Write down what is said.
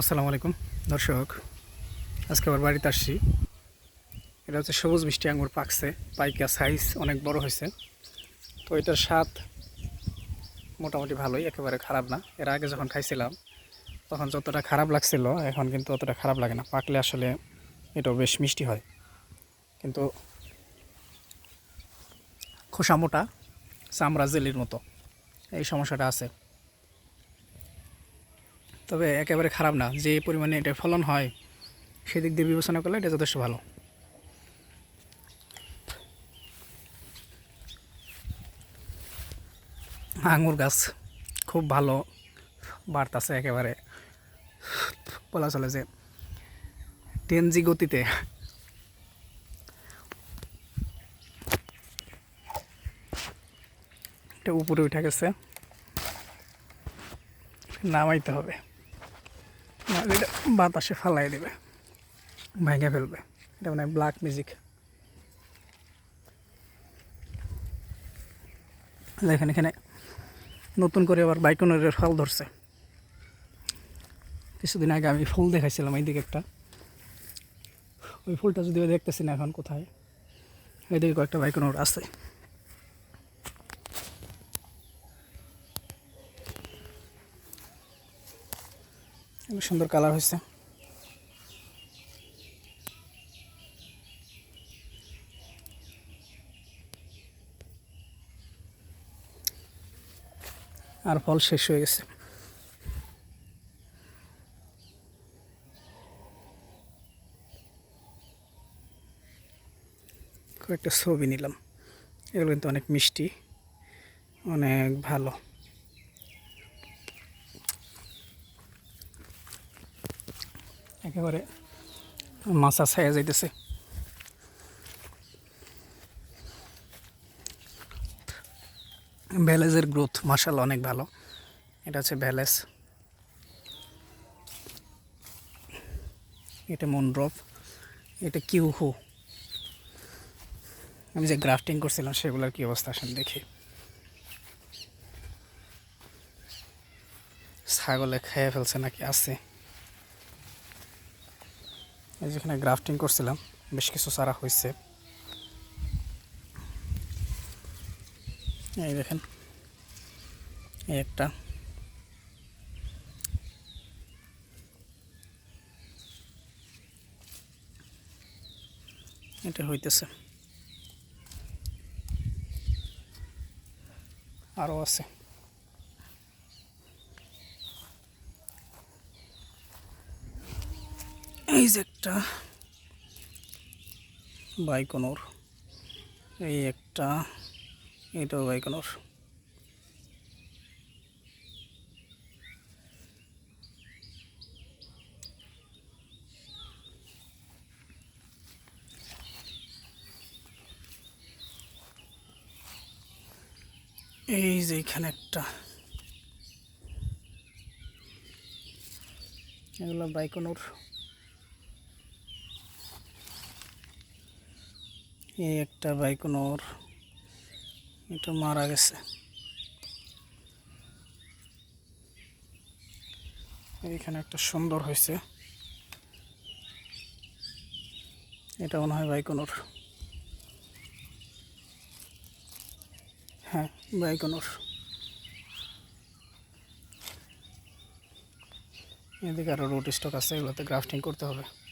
আসসালামু আলাইকুম, দর্শক। আজকে আবার বাড়িতে আসছি। এটা হচ্ছে সবুজ মিষ্টি আঙ্গুর পাকছে, পাইকা সাইজ অনেক বড় হয়েছে। তো এটার স্বাদ মোটামুটি ভালোই, একেবারে খারাপ না। এর আগে যখন খাইছিলাম, তখন যতটা খারাপ লাগছিল, এখন কিন্তু অতটা খারাপ লাগে না। পাকলে আসলে এটাও বেশ মিষ্টি হয়। কিন্তু খোসা মোটা চামড়া জেলির মতো, এই সমস্যাটা আছে। তবে একেবারে খারাপ না। যে পরিমাণে এটা ফলন হয়, সেদিক দিয়ে বিবেচনা করলে এটা যথেষ্ট ভালো। আঙুর গাছ খুব ভালো বাড়তাছে একেবারে। বলা চলে যে টেনজি গতিতে। এটা উপরে উঠে গেছে। নামাইতে হবে। এটা বাতাসে ফালাই দেবে ভেঙে ফেলবে। এটা মানে ব্ল্যাক মিউজিক দেখেন এখানে নতুন করে আবার বাইকনের ফল ধরছে। কিছুদিন আগে আমি ফুল দেখাইছিলাম এইদিকে একটা। ওই ফুলটা যদিও দেখতেছি না এখন কোথায়, এইদিকে কয়েকটা বাইকনের আছে। সুন্দর কালার হয়েছে। আর ফল শেষ হয়ে গেছে। কয়েকটা ছবি নিলাম। এগুলো কিন্তু অনেক মিষ্টি, অনেক ভালো। একেবারে মাছা ছায়া যাইতেছে। ভ্যালেজের গ্রোথ মার্শাল অনেক ভালো। এটা হচ্ছে ভ্যালেজ এটা মনড্রপ এটা কিউহু। আমি যে গ্রাফটিং করছিলাম সেগুলোর কি অবস্থা আসেন দেখি। ছাগলে খেয়ে ফেলছে নাকি? আছে। এই যেখানে গ্রাফটিং করছিলাম, বেশ কিছু চারা হয়েছে। এই দেখেন, এই একটা। এটা হইতেছে। আরও আছে। যে একটা বাইকনোর এই একটা এটাও বাইকনোর এই যে এখানে একটা। এগুলো বাইকনোর এই একটা বাইকনোর এটা মারা গেছে। এইখানে একটা সুন্দর হয়েছে। এটা মনে হয় বাইকনোর হ্যাঁ বাইকনোর এদিকে আরও রুট স্টক আছে, এগুলোতে গ্রাফটিং করতে হবে।